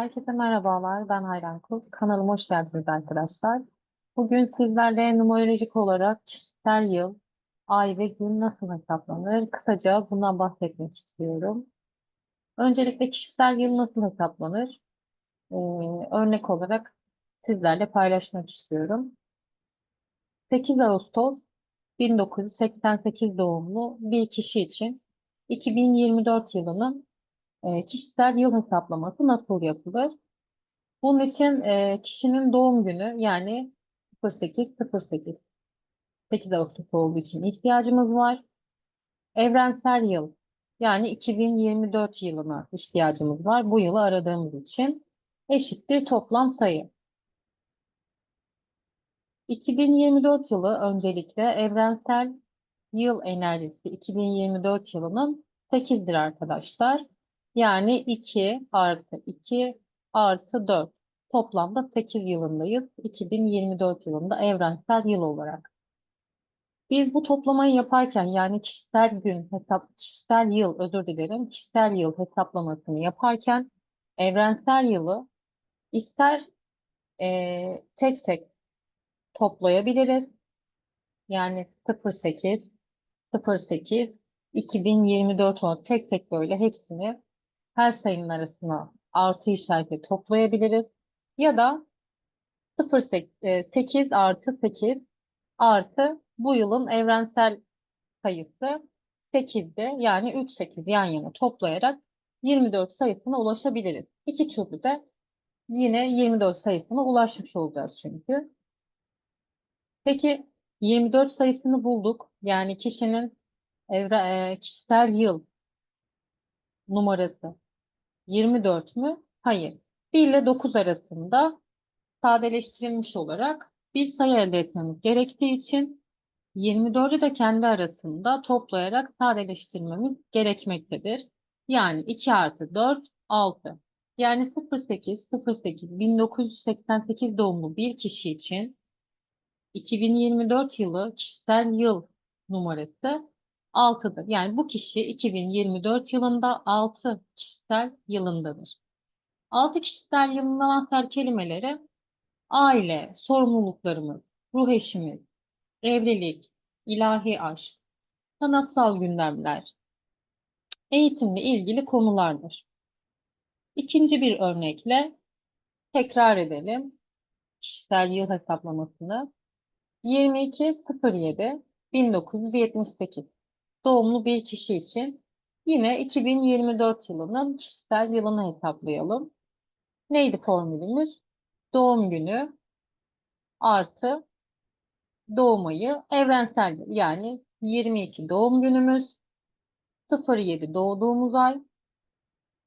Herkese merhabalar, ben Hayran Kul. Kanalıma hoş geldiniz arkadaşlar. Bugün sizlerle numerolojik olarak kişisel yıl, ay ve gün nasıl hesaplanır? Kısaca bundan bahsetmek istiyorum. Öncelikle kişisel yıl nasıl hesaplanır? Ee, örnek olarak sizlerle paylaşmak istiyorum. 8 Ağustos 1988 doğumlu bir kişi için 2024 yılının e, kişisel yıl hesaplaması nasıl yapılır? Bunun için e, kişinin doğum günü yani 0808 8 Ağustos olduğu için ihtiyacımız var. Evrensel yıl yani 2024 yılına ihtiyacımız var. Bu yılı aradığımız için eşittir toplam sayı. 2024 yılı öncelikle evrensel yıl enerjisi 2024 yılının 8'dir arkadaşlar. Yani 2 artı 2 artı 4. Toplamda 8 yılındayız. 2024 yılında evrensel yıl olarak. Biz bu toplamayı yaparken yani kişisel gün hesap, kişisel yıl özür dilerim, kişisel yıl hesaplamasını yaparken evrensel yılı ister e, tek tek toplayabiliriz. Yani 08, 08, 2024 olarak tek tek böyle hepsini her sayının arasına artı işareti toplayabiliriz. Ya da 0,8 artı 8 artı bu yılın evrensel sayısı 8'de yani 3 8 yan yana toplayarak 24 sayısına ulaşabiliriz. İki türlü de yine 24 sayısına ulaşmış olacağız çünkü. Peki 24 sayısını bulduk. Yani kişinin evre, e, kişisel yıl numarası 24 mü? Hayır. 1 ile 9 arasında sadeleştirilmiş olarak bir sayı elde etmemiz gerektiği için 24'ü de kendi arasında toplayarak sadeleştirmemiz gerekmektedir. Yani 2 artı 4, 6. Yani 08, 08, 1988 doğumlu bir kişi için 2024 yılı kişisel yıl numarası 6'dır. Yani bu kişi 2024 yılında 6 kişisel yılındadır. 6 kişisel yılın anahtar kelimeleri aile, sorumluluklarımız, ruh eşimiz, evlilik, ilahi aşk, sanatsal gündemler, eğitimle ilgili konulardır. İkinci bir örnekle tekrar edelim kişisel yıl hesaplamasını. 22.07 1978 doğumlu bir kişi için yine 2024 yılının kişisel yılını hesaplayalım. Neydi formülümüz? Doğum günü artı doğum ayı evrensel yani 22 doğum günümüz 07 doğduğumuz ay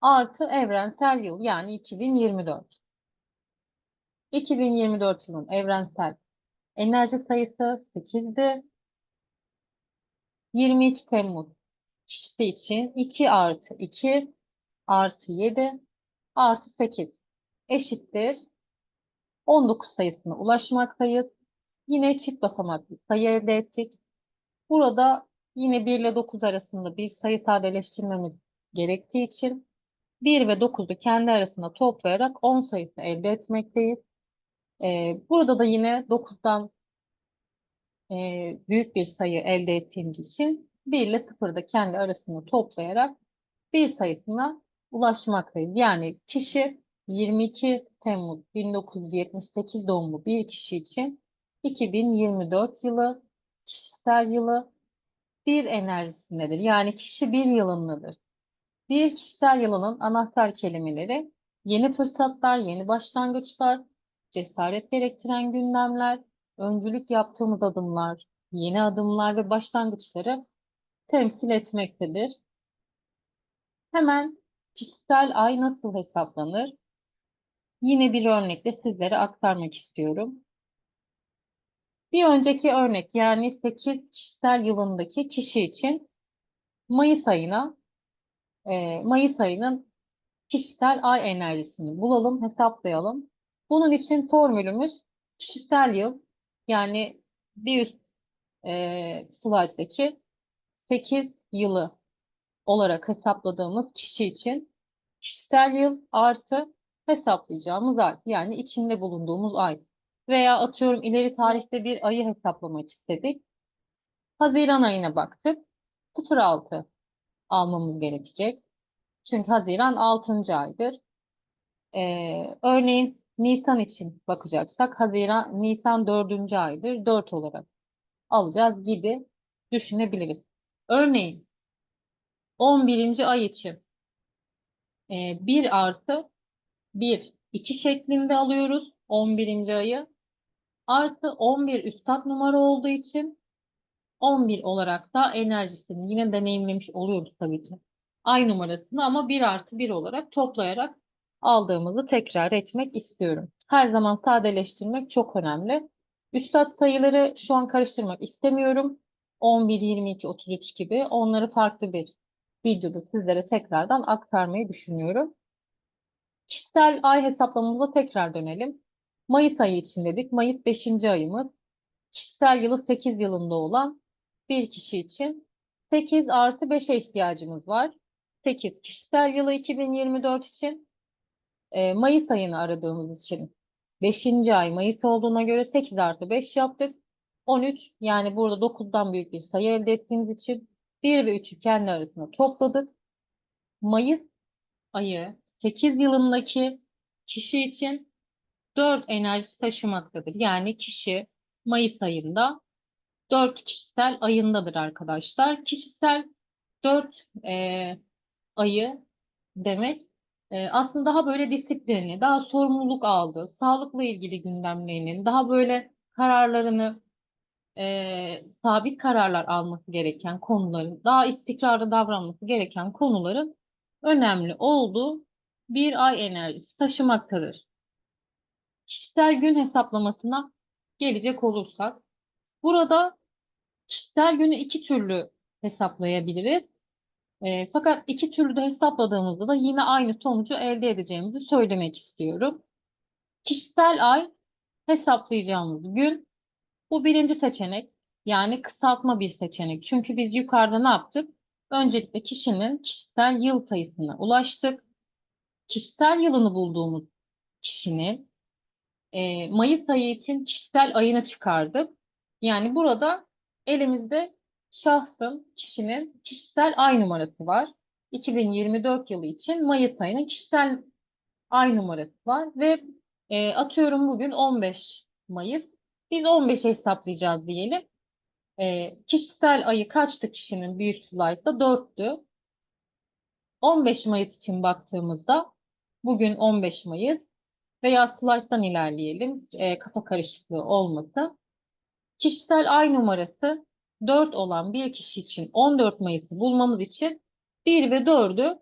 artı evrensel yıl yani 2024. 2024 yılın evrensel enerji sayısı 8'di. 22 Temmuz kişisi için 2 artı 2 artı 7 artı 8 eşittir. 19 sayısına ulaşmaktayız. Yine çift basamaklı sayı elde ettik. Burada yine 1 ile 9 arasında bir sayı sadeleştirmemiz gerektiği için 1 ve 9'u kendi arasında toplayarak 10 sayısı elde etmekteyiz. Ee, burada da yine 9'dan e, büyük bir sayı elde ettiğimiz için 1 ile 0'ı da kendi arasını toplayarak bir sayısına ulaşmaktayız. Yani kişi 22 Temmuz 1978 doğumlu bir kişi için 2024 yılı kişisel yılı bir enerjisindedir. Yani kişi bir yılındadır. Bir kişisel yılının anahtar kelimeleri yeni fırsatlar, yeni başlangıçlar, cesaret gerektiren gündemler, öncülük yaptığımız adımlar, yeni adımlar ve başlangıçları temsil etmektedir. Hemen kişisel ay nasıl hesaplanır? Yine bir örnekle sizlere aktarmak istiyorum. Bir önceki örnek yani 8 kişisel yılındaki kişi için Mayıs ayına e, Mayıs ayının kişisel ay enerjisini bulalım, hesaplayalım. Bunun için formülümüz kişisel yıl yani bir üst e, slayttaki 8 yılı olarak hesapladığımız kişi için kişisel yıl artı hesaplayacağımız ay. Yani içinde bulunduğumuz ay. Veya atıyorum ileri tarihte bir ayı hesaplamak istedik. Haziran ayına baktık. 06 almamız gerekecek. Çünkü Haziran 6. aydır. Ee, örneğin Nisan için bakacaksak Haziran, Nisan 4. aydır. 4 olarak alacağız gibi düşünebiliriz. Örneğin 11. ay için e, 1 artı 1, 2 şeklinde alıyoruz 11. ayı. Artı 11 üstad numara olduğu için 11 olarak da enerjisini yine deneyimlemiş oluyoruz tabii ki. Ay numarasını ama 1 artı 1 olarak toplayarak aldığımızı tekrar etmek istiyorum. Her zaman sadeleştirmek çok önemli. Üstad sayıları şu an karıştırmak istemiyorum. 11, 22, 33 gibi onları farklı bir videoda sizlere tekrardan aktarmayı düşünüyorum. Kişisel ay hesaplamamıza tekrar dönelim. Mayıs ayı için dedik. Mayıs 5. ayımız. Kişisel yılı 8 yılında olan bir kişi için 8 artı 5'e ihtiyacımız var. 8 kişisel yılı 2024 için e, Mayıs ayını aradığımız için 5. ay Mayıs olduğuna göre 8 artı 5 yaptık. 13 yani burada 9'dan büyük bir sayı elde ettiğimiz için 1 ve 3'ü kendi arasında topladık. Mayıs ayı 8 yılındaki kişi için 4 enerjisi taşımaktadır. Yani kişi Mayıs ayında 4 kişisel ayındadır arkadaşlar. Kişisel 4 e, ayı demek aslında daha böyle disiplinli, daha sorumluluk aldığı, sağlıkla ilgili gündemlerinin, daha böyle kararlarını e, sabit kararlar alması gereken konuların, daha istikrarlı davranması gereken konuların önemli olduğu bir ay enerjisi taşımaktadır. Kişisel gün hesaplamasına gelecek olursak, burada kişisel günü iki türlü hesaplayabiliriz. E, fakat iki türlü de hesapladığımızda da yine aynı sonucu elde edeceğimizi söylemek istiyorum. Kişisel ay hesaplayacağımız gün bu birinci seçenek yani kısaltma bir seçenek. Çünkü biz yukarıda ne yaptık? Öncelikle kişinin kişisel yıl sayısına ulaştık. Kişisel yılını bulduğumuz kişinin e, Mayıs ayı için kişisel ayını çıkardık. Yani burada elimizde şahsın, kişinin kişisel ay numarası var. 2024 yılı için Mayıs ayının kişisel ay numarası var ve e, atıyorum bugün 15 Mayıs. Biz 15 hesaplayacağız diyelim. E, kişisel ayı kaçtı kişinin bir slaytta? 4'tü. 15 Mayıs için baktığımızda bugün 15 Mayıs veya slayttan ilerleyelim e, kafa karışıklığı olmasın. Kişisel ay numarası 4 olan bir kişi için 14 Mayıs'ı bulmamız için 1 ve 4'ü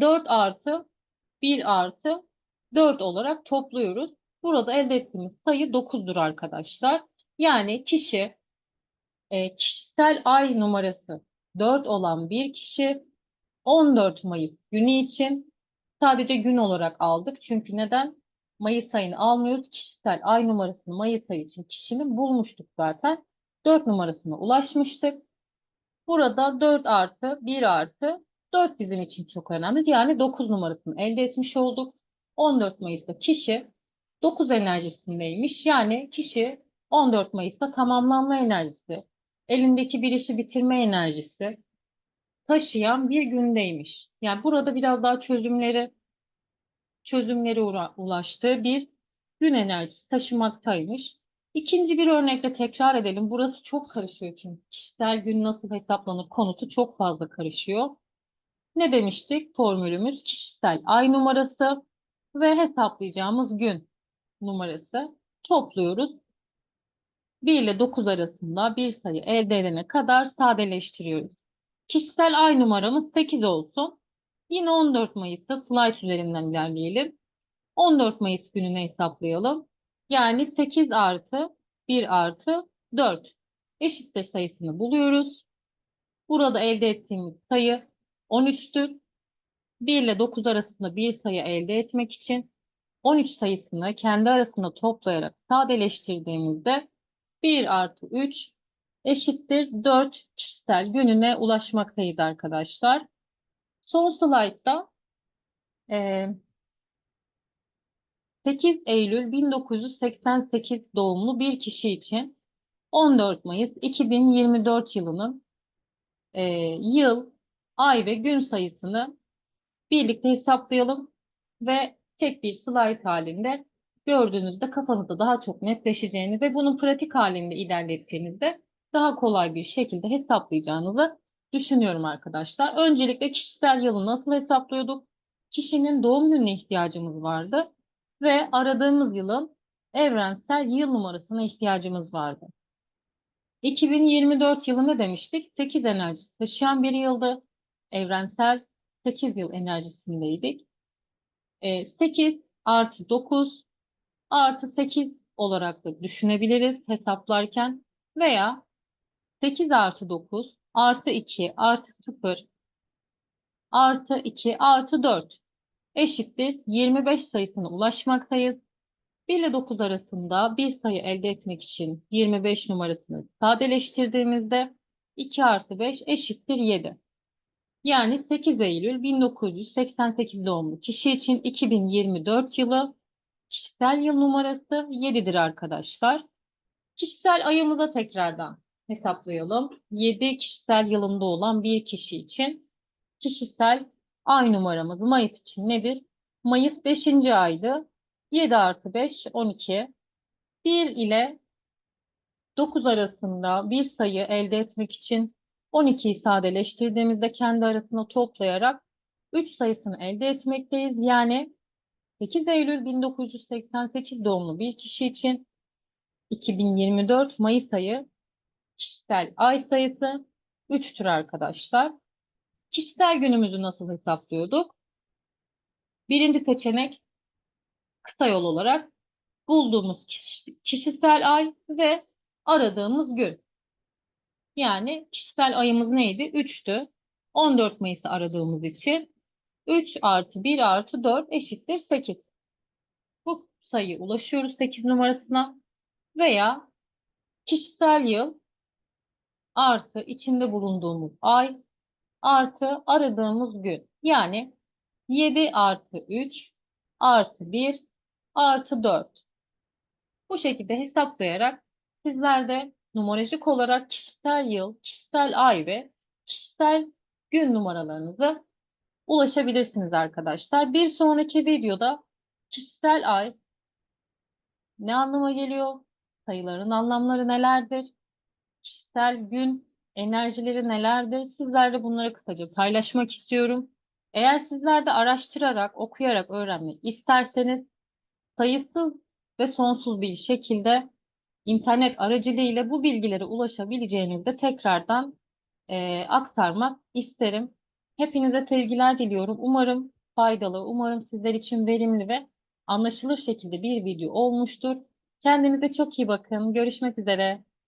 4 artı 1 artı 4 olarak topluyoruz. Burada elde ettiğimiz sayı 9'dur arkadaşlar. Yani kişi e, kişisel ay numarası 4 olan bir kişi 14 Mayıs günü için sadece gün olarak aldık. Çünkü neden? Mayıs ayını almıyoruz. Kişisel ay numarasını Mayıs ayı için kişinin bulmuştuk zaten. 4 numarasına ulaşmıştık. Burada 4 artı 1 artı 4 bizim için çok önemli. Yani 9 numarasını elde etmiş olduk. 14 Mayıs'ta kişi 9 enerjisindeymiş. Yani kişi 14 Mayıs'ta tamamlanma enerjisi, elindeki bir işi bitirme enerjisi taşıyan bir gündeymiş. Yani burada biraz daha çözümleri çözümlere ulaştığı bir gün enerjisi taşımaktaymış. İkinci bir örnekle tekrar edelim. Burası çok karışıyor çünkü kişisel gün nasıl hesaplanır konutu çok fazla karışıyor. Ne demiştik? Formülümüz kişisel ay numarası ve hesaplayacağımız gün numarası topluyoruz. 1 ile 9 arasında bir sayı elde edene kadar sadeleştiriyoruz. Kişisel ay numaramız 8 olsun. Yine 14 Mayıs'ta slide üzerinden ilerleyelim. 14 Mayıs gününü hesaplayalım. Yani 8 artı 1 artı 4 eşittir sayısını buluyoruz. Burada elde ettiğimiz sayı 13'tür. 1 ile 9 arasında bir sayı elde etmek için 13 sayısını kendi arasında toplayarak sadeleştirdiğimizde 1 artı 3 eşittir 4 kişisel gününe ulaşmaktayız arkadaşlar. Son slaytta e, 8 Eylül 1988 doğumlu bir kişi için 14 Mayıs 2024 yılının e, yıl, ay ve gün sayısını birlikte hesaplayalım ve tek bir slide halinde gördüğünüzde kafanızda daha çok netleşeceğini ve bunun pratik halinde ilerlettiğinizde daha kolay bir şekilde hesaplayacağınızı düşünüyorum arkadaşlar. Öncelikle kişisel yılı nasıl hesaplıyorduk? Kişinin doğum gününe ihtiyacımız vardı ve aradığımız yılın evrensel yıl numarasına ihtiyacımız vardı. 2024 yılı ne demiştik? 8 enerjisi taşıyan bir yıldı. Evrensel 8 yıl enerjisindeydik. E, 8 artı 9 artı 8 olarak da düşünebiliriz hesaplarken veya 8 artı 9 artı 2 artı 0 artı 2 artı 4 eşittir 25 sayısına ulaşmaktayız. 1 ile 9 arasında bir sayı elde etmek için 25 numarasını sadeleştirdiğimizde 2 artı 5 eşittir 7. Yani 8 Eylül 1988 doğumlu kişi için 2024 yılı kişisel yıl numarası 7'dir arkadaşlar. Kişisel ayımıza tekrardan hesaplayalım. 7 kişisel yılında olan bir kişi için kişisel ay numaramız Mayıs için nedir? Mayıs 5. aydı. 7 artı 5 12. 1 ile 9 arasında bir sayı elde etmek için 12'yi sadeleştirdiğimizde kendi arasına toplayarak 3 sayısını elde etmekteyiz. Yani 8 Eylül 1988 doğumlu bir kişi için 2024 Mayıs ayı kişisel ay sayısı 3'tür arkadaşlar. Kişisel günümüzü nasıl hesaplıyorduk? Birinci seçenek kısa yol olarak bulduğumuz kişisel ay ve aradığımız gün. Yani kişisel ayımız neydi? 3'tü. 14 Mayıs'ı aradığımız için 3 artı 1 artı 4 eşittir 8. Bu sayı ulaşıyoruz 8 numarasına. Veya kişisel yıl artı içinde bulunduğumuz ay artı aradığımız gün. Yani 7 artı 3 artı 1 artı 4. Bu şekilde hesaplayarak sizler de numerolojik olarak kişisel yıl, kişisel ay ve kişisel gün numaralarınızı ulaşabilirsiniz arkadaşlar. Bir sonraki videoda kişisel ay ne anlama geliyor? Sayıların anlamları nelerdir? Kişisel gün enerjileri nelerdir? Sizlerle bunları kısaca paylaşmak istiyorum. Eğer sizler de araştırarak, okuyarak öğrenmek isterseniz sayısız ve sonsuz bir şekilde internet aracılığıyla bu bilgilere ulaşabileceğinizde tekrardan e, aktarmak isterim. Hepinize sevgiler diliyorum. Umarım faydalı, umarım sizler için verimli ve anlaşılır şekilde bir video olmuştur. Kendinize çok iyi bakın. Görüşmek üzere.